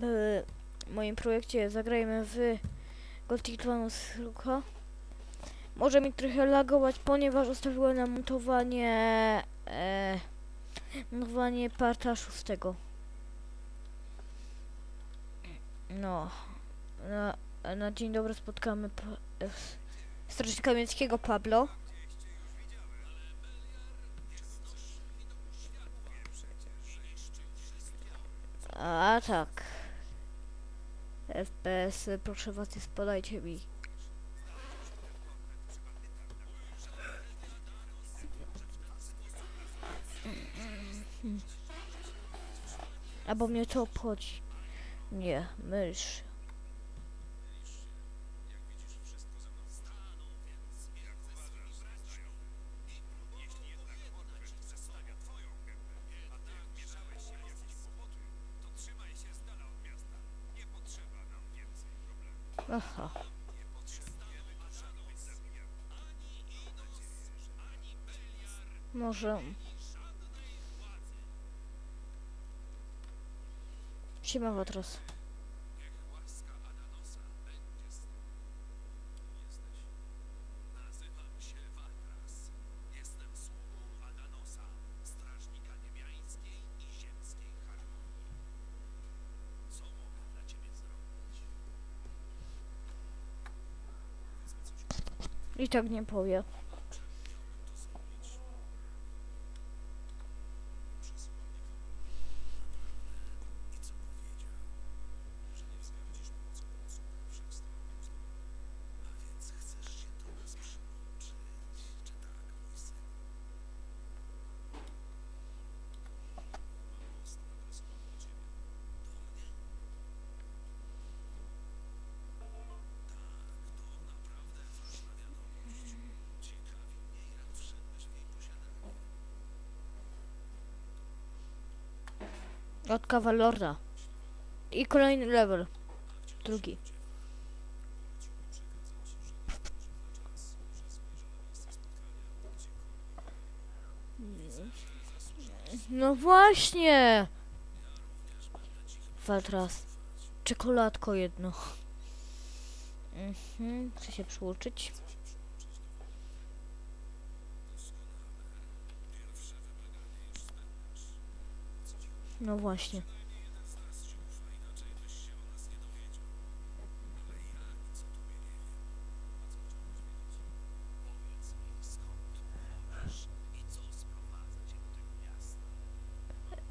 w moim projekcie Zagrajmy w Gothic 2 Nuzlocke. Może mi trochę lagować, ponieważ ustawiłem na montowanie e, montowanie parta szóstego. No, na, na dzień dobry spotkamy e, strażnika miejskiego Pablo. A tak. FPS, proszę was, nie spadajcie mi. Albo mnie to obchodzi. Nie, mysz. Ага. Можем. Чем я в этот раз? I tak nie powie. Od Kawalorda. I kolejny level. Drugi. No właśnie! Waltras. Czekoladko jedno. Mhm, chcę się przyuczyć. No właśnie.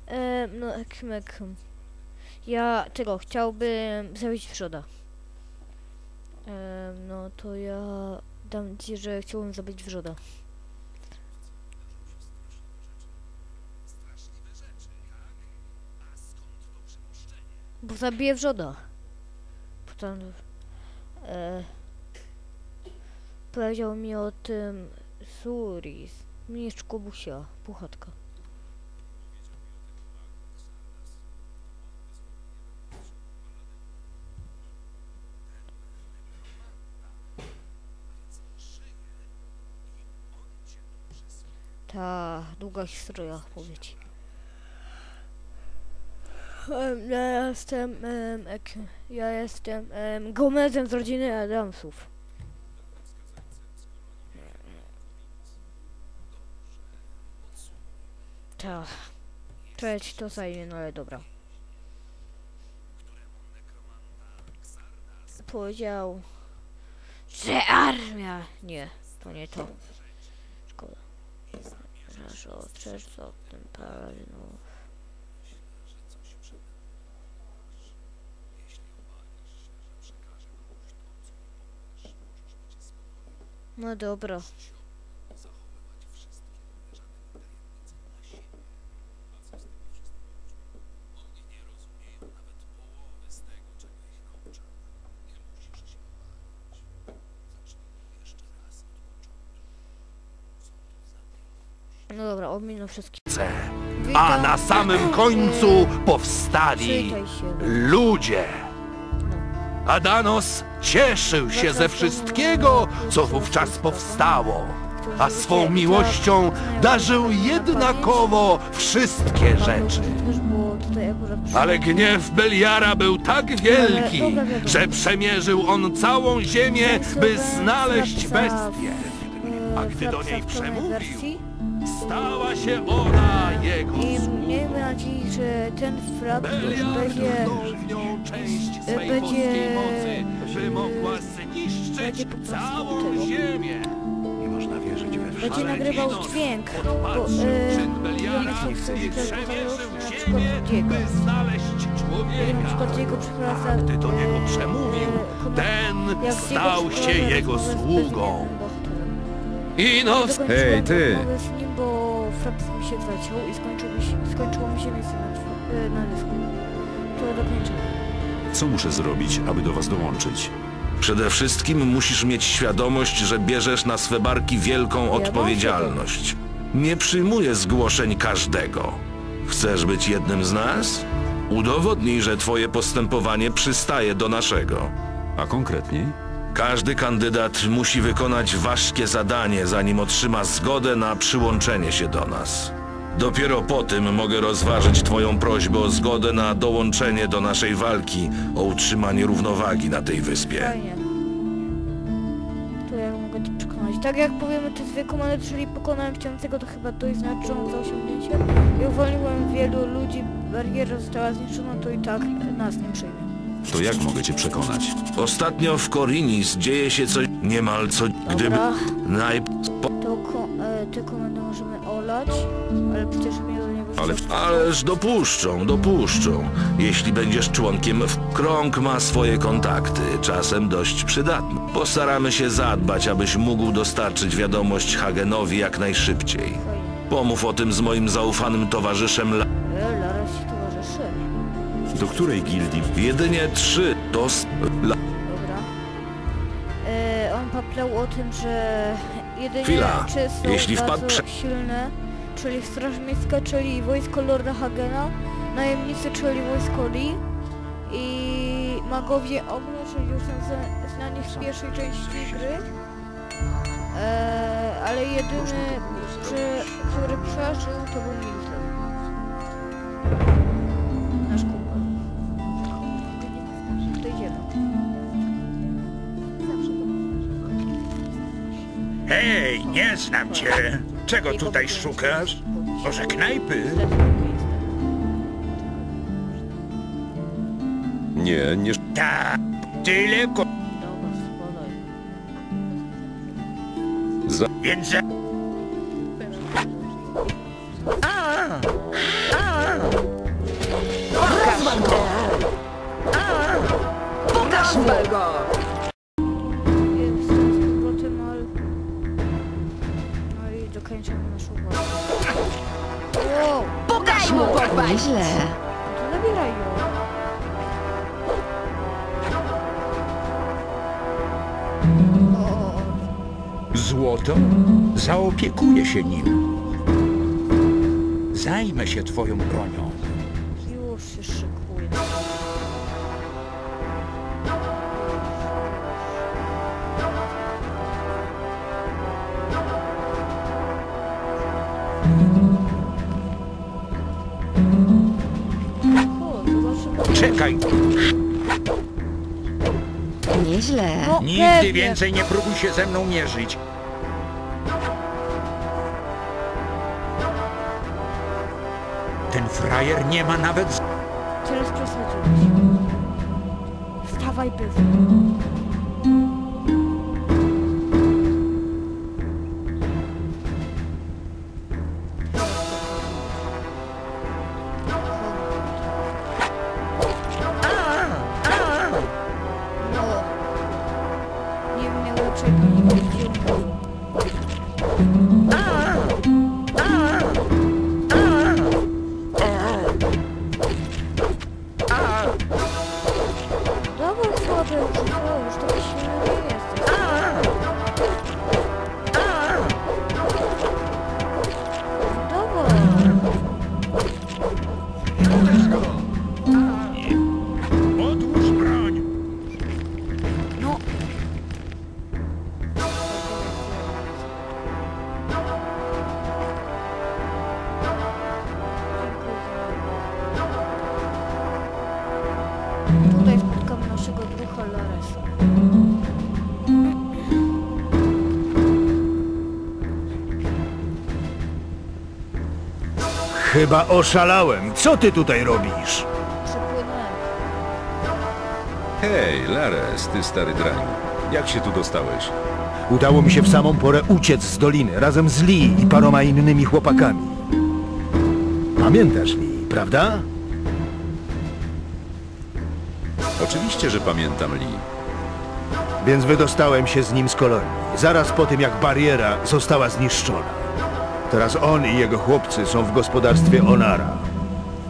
E, no, ekmek. Ja tego chciałbym zabić wrzoda. E, no to ja dam ci, że chciałbym zabić wrzoda. Bo zabiję wrzoda. Potem e, powiedział mi o tym Suris. Mistrz Kubusia, puchatka. Ta długa historia, mówię ci. Em, Ja jestem, em, ek, ja jestem em, Gomezem z rodziny Adamsów. Tak. Ci to zajmie, no ale dobra. Powiedział, że armia... Nie, to nie to. Szkoda. Że ostrzeż o tym paradynu. No dobra. No dobra, ominął wszystkie. A na samym końcu powstali ludzie. Adanos cieszył się ze wszystkiego, co wówczas powstało, a swą miłością darzył jednakowo wszystkie rzeczy. Ale gniew Beliara był tak wielki, że przemierzył on całą ziemię, by znaleźć bestię. A gdy do niej przemówił. Stała się ona jego I miejmy nadzieję, że ten Beliar będzie... będzie- boskiej mocy, by mogła zniszczyć będzie po prostu całą ziemię. Nie można wierzyć we Będzie Ale nagrywał dźwięk, bo e, przemierzył na przykład ziemię, Diego. by znaleźć człowieka. A gdy do niego e, przemówił, e, ten stał się jego sługą. I no, Dokończyłem Hej, ty! rozmowę z nim, bo fraps mi się zaciął i skończyło mi się, skończyło mi się miejsce na, e, na dysku. To dokończyłem. Co muszę zrobić, aby do was dołączyć? Przede wszystkim musisz mieć świadomość, że bierzesz na swe barki wielką odpowiedzialność. Nie przyjmuję zgłoszeń każdego. Chcesz być jednym z nas? Udowodnij, że twoje postępowanie przystaje do naszego. A konkretniej? Każdy kandydat musi wykonać ważkie zadanie, zanim otrzyma zgodę na przyłączenie się do nas. Dopiero po tym mogę rozważyć Twoją prośbę o zgodę na dołączenie do naszej walki o utrzymanie równowagi na tej wyspie. Fajnie. To ja mogę to przekonać. Tak jak powiemy te dwie komandy, czyli pokonałem chciącego, to chyba dość znaczące osiągnięcie. I uwolniłem wielu ludzi, bariera została zniszczona, to i tak nas nie przyjmie. To jak mogę cię przekonać? Ostatnio w Korinis dzieje się coś niemal co... Gdyby... Dobra, Naj... możemy olać, ale przecież mnie do niego Ale... Ależ dopuszczą, dopuszczą. Jeśli będziesz członkiem w... Krąg ma swoje kontakty, czasem dość przydatne. Postaramy się zadbać, abyś mógł dostarczyć wiadomość Hagenowi jak najszybciej. Pomów o tym z moim zaufanym towarzyszem La... E, Lara ci towarzyszy. Do której gildii? Jedynie trzy to... La... Dobra. E, on paplał o tym, że jedynie Chwila. czy są Jeśli wpadł bardzo prze- silne, czyli Straż Miejska, czyli wojsko Lorda Hagena, najemnicy, czyli wojsko Lee i magowie ognia, czyli już są zna- znani z pierwszej części gry. E, ale jedyny, przy, który przeżył, to był Milton. Hej, nie znam cię. Czego tutaj szukasz? Może knajpy? Nie, nie... Tak, tyle ko... Za... Więc... za- Naszą. Wow, Pokaż mu popaść! Źle. to zabieraj ją. O, Złoto? Zaopiekuję się nim. Zajmę się twoją bronią. Czekaj, Nieźle. No, nigdy pewnie. więcej nie próbuj się ze mną mierzyć. Ten frajer nie ma nawet... z- Teraz przesadziłeś. Wstawaj, bywa. Chyba oszalałem. Co ty tutaj robisz? Hej, Lares, ty stary draniu. Jak się tu dostałeś? Udało mi się w samą porę uciec z doliny razem z Lee i paroma innymi chłopakami. Pamiętasz Lee, prawda? Oczywiście, że pamiętam Lee. Więc wydostałem się z nim z kolonii, zaraz po tym jak bariera została zniszczona. Teraz on i jego chłopcy są w gospodarstwie Onara.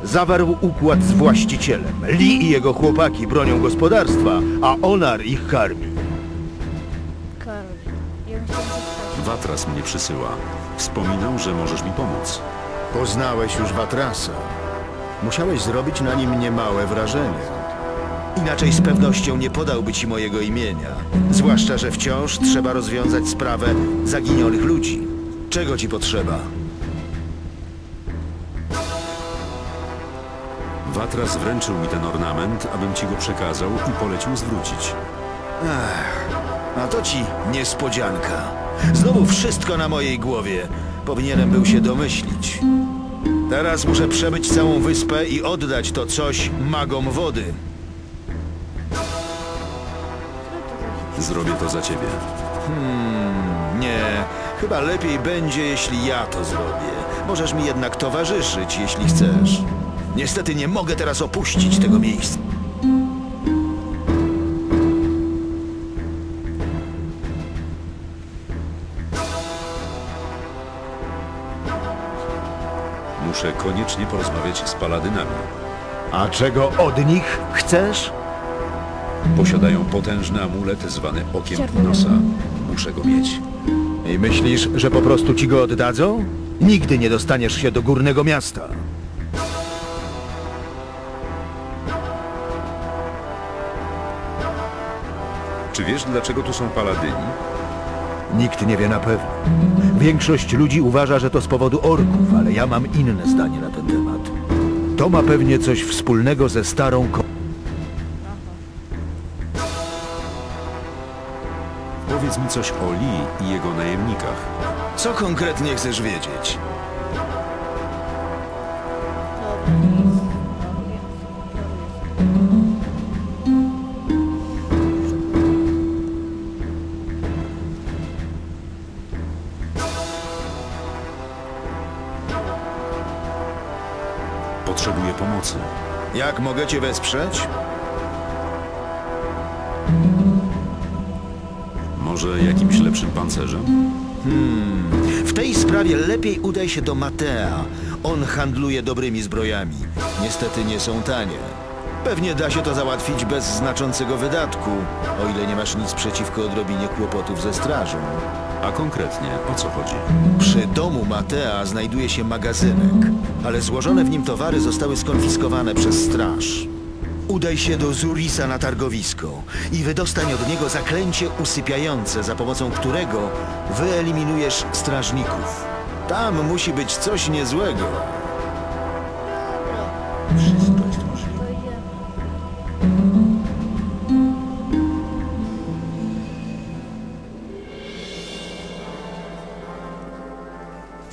Zawarł układ z właścicielem. Lee i jego chłopaki bronią gospodarstwa, a Onar ich karmi. Karol. Ja bym chciał zapytać. Watras mnie przysyła. Wspominał, że możesz mi pomóc. Poznałeś już Watrasa. Musiałeś zrobić na nim niemałe wrażenie. Inaczej z pewnością nie podałby ci mojego imienia. Zwłaszcza, że wciąż trzeba rozwiązać sprawę zaginionych ludzi. Czego ci potrzeba? Watras wręczył mi ten ornament, abym ci go przekazał i polecił zwrócić. A to ci niespodzianka. Znowu wszystko na mojej głowie. Powinienem był się domyślić. Teraz muszę przebyć całą wyspę i oddać to coś magom wody. Zrobię to za ciebie. Nie, chyba lepiej będzie, jeśli ja to zrobię. Możesz mi jednak towarzyszyć, jeśli chcesz. Niestety nie mogę teraz opuścić tego miejsca. Muszę koniecznie porozmawiać z paladynami. A czego od nich chcesz? Posiadają potężny amulet zwany Okiem Nosa. Muszę go mieć. I myślisz, że po prostu ci go oddadzą? Nigdy nie dostaniesz się do górnego miasta. Czy wiesz, dlaczego tu są paladyni? Nikt nie wie na pewno. Większość ludzi uważa, że to z powodu orków, ale ja mam inne zdanie na ten temat. To ma pewnie coś wspólnego ze starą Powiedz mi coś o Lee i jego najemnikach. Co konkretnie chcesz wiedzieć? Potrzebuję pomocy. Jak mogę cię wesprzeć? Może jakimś lepszym pancerzem? W tej sprawie lepiej udaj się do Matea. On handluje dobrymi zbrojami. Niestety nie są tanie. Pewnie da się to załatwić bez znaczącego wydatku, o ile nie masz nic przeciwko odrobinie kłopotów ze strażą. A konkretnie, o co chodzi? Przy domu Matea znajduje się magazynek, ale złożone w nim towary zostały skonfiskowane przez straż. Udaj się do Zurisa na targowisko i wydostań od niego zaklęcie usypiające, za pomocą którego wyeliminujesz strażników. Tam musi być coś niezłego.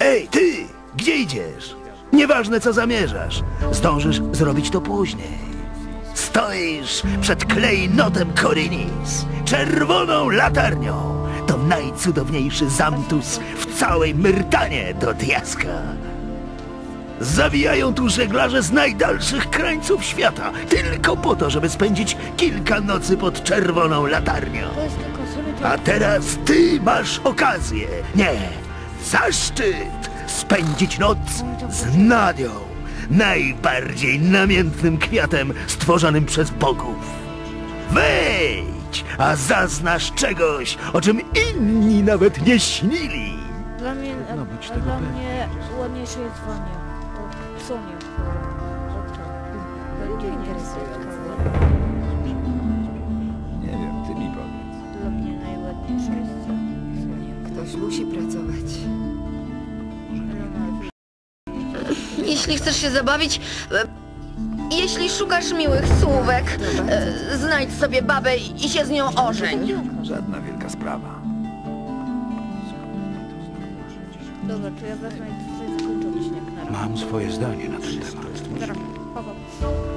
Ej, ty! Gdzie idziesz? Nieważne, co zamierzasz. Zdążysz zrobić to później. Stoisz przed klejnotem Korinis, czerwoną latarnią. To najcudowniejszy zamtus w całej Myrtanie do diaska. Zawijają tu żeglarze z najdalszych krańców świata, tylko po to, żeby spędzić kilka nocy pod czerwoną latarnią. A teraz ty masz okazję, nie, zaszczyt spędzić noc z Nadią, najbardziej namiętnym kwiatem stworzonym przez bogów. Wejdź, a zaznasz czegoś, o czym inni nawet nie śnili. Dla mnie, dla mnie ładniejsze jest Sonia. O to. Interesujące. Nie wiem, ty mi powiedz. Dla mnie najładniejsza jest Sonia. Ktoś musi pracować. Jeśli chcesz się zabawić, e, Jeśli szukasz miłych słówek, e, znajdź sobie babę i się z nią ożeń. Żadna wielka sprawa. Dobra, to ja wezmę i tutaj zakończę odcinek na. Mam swoje zdanie na ten temat. Dobra, pa, pa.